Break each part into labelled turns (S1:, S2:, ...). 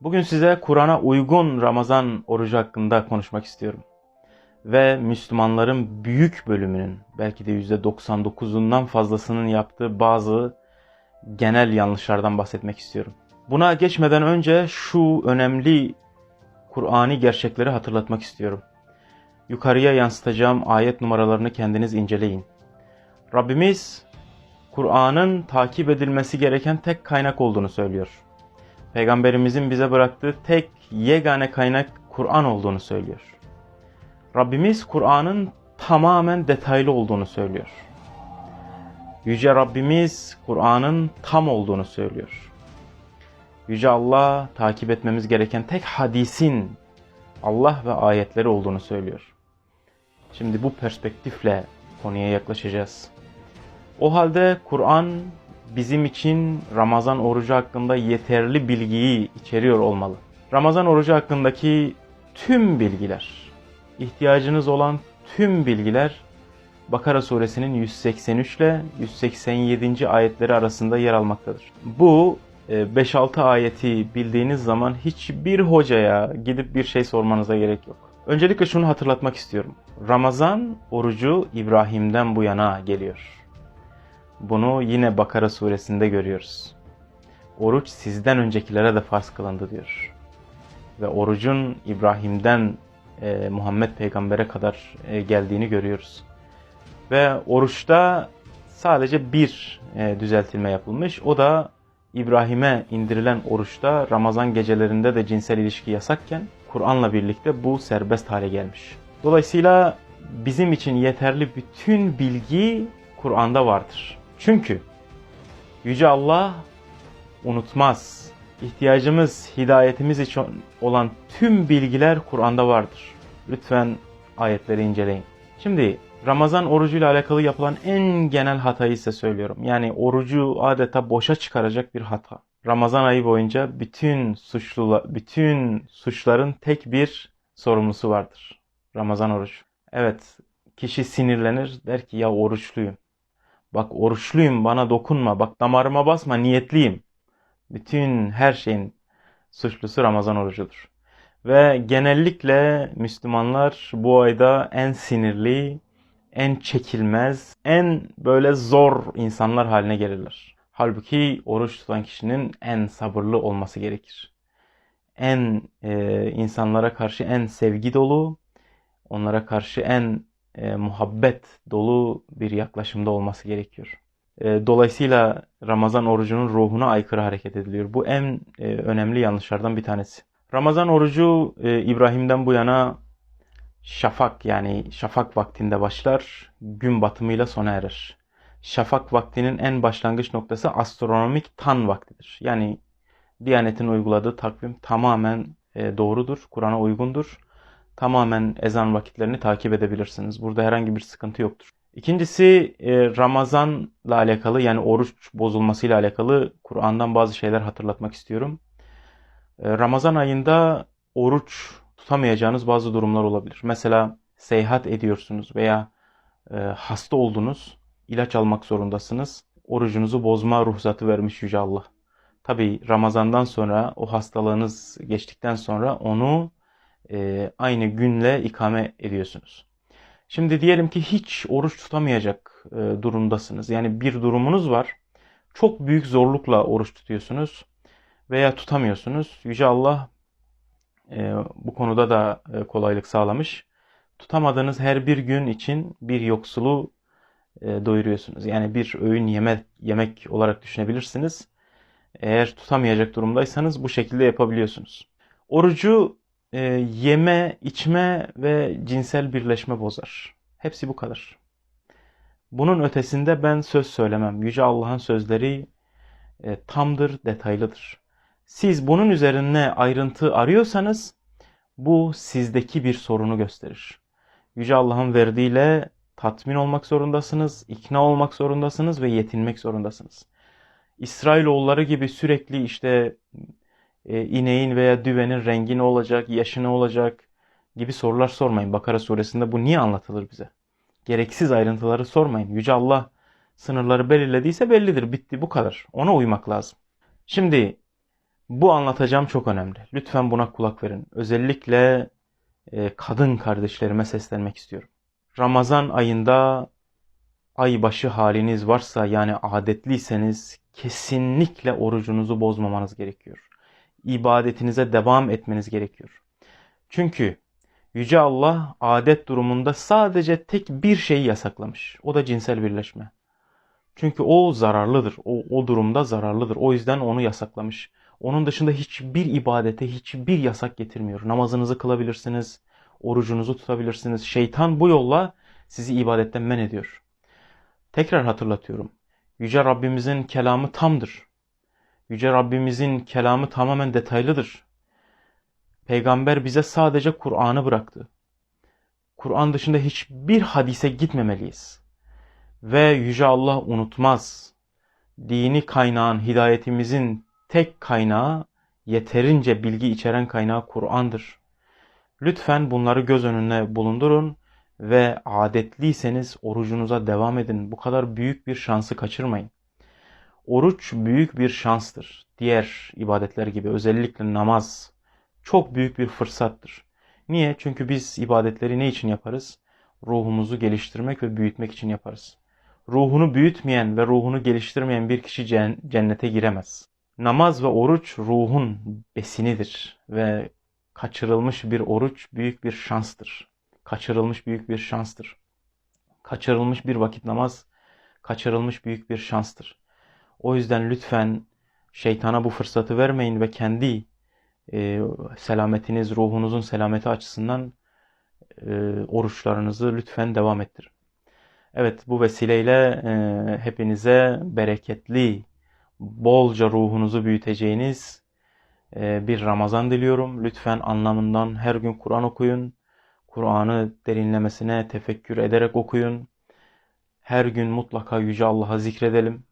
S1: Bugün size Kur'an'a uygun Ramazan orucu hakkında konuşmak istiyorum. Ve Müslümanların büyük bölümünün, belki de %99'undan fazlasının yaptığı bazı genel yanlışlardan bahsetmek istiyorum. Buna geçmeden önce şu önemli Kur'ani gerçekleri hatırlatmak istiyorum. Yukarıya yansıtacağım ayet numaralarını kendiniz inceleyin. Rabbimiz Kur'an'ın takip edilmesi gereken tek kaynak olduğunu söylüyor. Peygamberimizin bize bıraktığı tek yegane kaynak Kur'an olduğunu söylüyor. Rabbimiz Kur'an'ın tamamen detaylı olduğunu söylüyor. Yüce Rabbimiz Kur'an'ın tam olduğunu söylüyor. Yüce Allah takip etmemiz gereken tek hadisin Allah ve ayetleri olduğunu söylüyor. Şimdi bu perspektifle konuya yaklaşacağız. O halde Kur'an bizim için Ramazan orucu hakkında yeterli bilgiyi içeriyor olmalı. Ramazan orucu hakkındaki tüm bilgiler, ihtiyacınız olan tüm bilgiler Bakara suresinin 183 ile 187. ayetleri arasında yer almaktadır. Bu 5-6 ayeti bildiğiniz zaman hiçbir hocaya gidip bir şey sormanıza gerek yok. Öncelikle şunu hatırlatmak istiyorum. Ramazan orucu İbrahim'den bu yana geliyor. Bunu yine Bakara suresinde görüyoruz. Oruç sizden öncekilere de farz kılındı diyor. Ve orucun İbrahim'den e, Muhammed peygambere kadar e, geldiğini görüyoruz. Ve oruçta sadece bir e, düzeltilme yapılmış. O da İbrahim'e indirilen oruçta Ramazan gecelerinde de cinsel ilişki yasakken Kur'an'la birlikte bu serbest hale gelmiş. Dolayısıyla bizim için yeterli bütün bilgi Kur'an'da vardır. Çünkü Yüce Allah unutmaz. İhtiyacımız, hidayetimiz için olan tüm bilgiler Kur'an'da vardır. Lütfen ayetleri inceleyin. Şimdi Ramazan orucuyla alakalı yapılan en genel hatayı size söylüyorum. Yani orucu adeta boşa çıkaracak bir hata. Ramazan ayı boyunca bütün suçlu bütün suçların tek bir sorumlusu vardır. Ramazan orucu. Evet, kişi sinirlenir der ki ya oruçluyum. Bak oruçluyum bana dokunma. Bak damarıma basma niyetliyim. Bütün her şeyin suçlusu Ramazan orucudur. Ve genellikle Müslümanlar bu ayda en sinirli, en çekilmez, en böyle zor insanlar haline gelirler. Halbuki oruç tutan kişinin en sabırlı olması gerekir. En e, insanlara karşı en sevgi dolu, onlara karşı en e, muhabbet dolu bir yaklaşımda olması gerekiyor. E, dolayısıyla Ramazan orucunun ruhuna aykırı hareket ediliyor. Bu en e, önemli yanlışlardan bir tanesi. Ramazan orucu e, İbrahim'den bu yana şafak yani şafak vaktinde başlar, gün batımıyla sona erer. Şafak vaktinin en başlangıç noktası astronomik tan vaktidir. Yani Diyanet'in uyguladığı takvim tamamen e, doğrudur, Kur'an'a uygundur tamamen ezan vakitlerini takip edebilirsiniz. Burada herhangi bir sıkıntı yoktur. İkincisi e, Ramazan'la alakalı yani oruç bozulmasıyla alakalı Kur'an'dan bazı şeyler hatırlatmak istiyorum. E, Ramazan ayında oruç tutamayacağınız bazı durumlar olabilir. Mesela seyahat ediyorsunuz veya e, hasta oldunuz, ilaç almak zorundasınız. Orucunuzu bozma ruhsatı vermiş Yüce Allah. Tabi Ramazan'dan sonra o hastalığınız geçtikten sonra onu e, aynı günle ikame ediyorsunuz. Şimdi diyelim ki hiç oruç tutamayacak e, durumdasınız. Yani bir durumunuz var. Çok büyük zorlukla oruç tutuyorsunuz veya tutamıyorsunuz. Yüce Allah e, bu konuda da e, kolaylık sağlamış. Tutamadığınız her bir gün için bir yoksulu e, doyuruyorsunuz. Yani bir öğün yemek, yemek olarak düşünebilirsiniz. Eğer tutamayacak durumdaysanız bu şekilde yapabiliyorsunuz. Orucu e, yeme, içme ve cinsel birleşme bozar. Hepsi bu kadar. Bunun ötesinde ben söz söylemem. Yüce Allah'ın sözleri e, tamdır, detaylıdır. Siz bunun üzerine ayrıntı arıyorsanız bu sizdeki bir sorunu gösterir. Yüce Allah'ın verdiğiyle tatmin olmak zorundasınız, ikna olmak zorundasınız ve yetinmek zorundasınız. İsrailoğulları gibi sürekli işte e, ineğin veya düvenin rengi ne olacak, yaşı ne olacak gibi sorular sormayın. Bakara suresinde bu niye anlatılır bize? Gereksiz ayrıntıları sormayın. Yüce Allah sınırları belirlediyse bellidir. Bitti bu kadar. Ona uymak lazım. Şimdi Bu anlatacağım çok önemli. Lütfen buna kulak verin. Özellikle e, kadın kardeşlerime seslenmek istiyorum. Ramazan ayında aybaşı haliniz varsa yani adetliyseniz kesinlikle orucunuzu bozmamanız gerekiyor. İbadetinize devam etmeniz gerekiyor. Çünkü Yüce Allah adet durumunda sadece tek bir şeyi yasaklamış. O da cinsel birleşme. Çünkü o zararlıdır. O, o durumda zararlıdır. O yüzden onu yasaklamış. Onun dışında hiçbir ibadete hiçbir yasak getirmiyor. Namazınızı kılabilirsiniz, orucunuzu tutabilirsiniz. Şeytan bu yolla sizi ibadetten men ediyor. Tekrar hatırlatıyorum. Yüce Rabbimizin kelamı tamdır. Yüce Rabbimizin kelamı tamamen detaylıdır. Peygamber bize sadece Kur'an'ı bıraktı. Kur'an dışında hiçbir hadise gitmemeliyiz. Ve Yüce Allah unutmaz. Dini kaynağın, hidayetimizin tek kaynağı, yeterince bilgi içeren kaynağı Kur'an'dır. Lütfen bunları göz önüne bulundurun ve adetliyseniz orucunuza devam edin. Bu kadar büyük bir şansı kaçırmayın. Oruç büyük bir şanstır. Diğer ibadetler gibi özellikle namaz çok büyük bir fırsattır. Niye? Çünkü biz ibadetleri ne için yaparız? Ruhumuzu geliştirmek ve büyütmek için yaparız. Ruhunu büyütmeyen ve ruhunu geliştirmeyen bir kişi cennete giremez. Namaz ve oruç ruhun besinidir ve kaçırılmış bir oruç büyük bir şanstır. Kaçırılmış büyük bir şanstır. Kaçırılmış bir vakit namaz kaçırılmış büyük bir şanstır. O yüzden lütfen şeytana bu fırsatı vermeyin ve kendi e, selametiniz, ruhunuzun selameti açısından e, oruçlarınızı lütfen devam ettirin. Evet bu vesileyle e, hepinize bereketli, bolca ruhunuzu büyüteceğiniz e, bir Ramazan diliyorum. Lütfen anlamından her gün Kur'an okuyun. Kur'an'ı derinlemesine tefekkür ederek okuyun. Her gün mutlaka Yüce Allah'a zikredelim.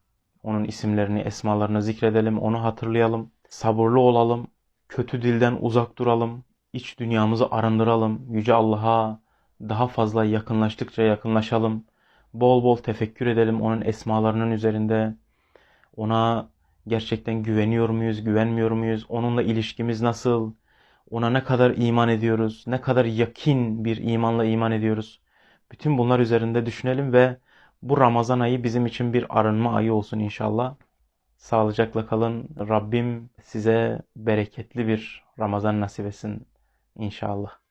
S1: Onun isimlerini, esmalarını zikredelim, onu hatırlayalım. Sabırlı olalım, kötü dilden uzak duralım, iç dünyamızı arındıralım. Yüce Allah'a daha fazla yakınlaştıkça yakınlaşalım. Bol bol tefekkür edelim onun esmalarının üzerinde. Ona gerçekten güveniyor muyuz, güvenmiyor muyuz? Onunla ilişkimiz nasıl? Ona ne kadar iman ediyoruz? Ne kadar yakin bir imanla iman ediyoruz? Bütün bunlar üzerinde düşünelim ve bu Ramazan ayı bizim için bir arınma ayı olsun inşallah. Sağlıcakla kalın. Rabbim size bereketli bir Ramazan nasip etsin inşallah.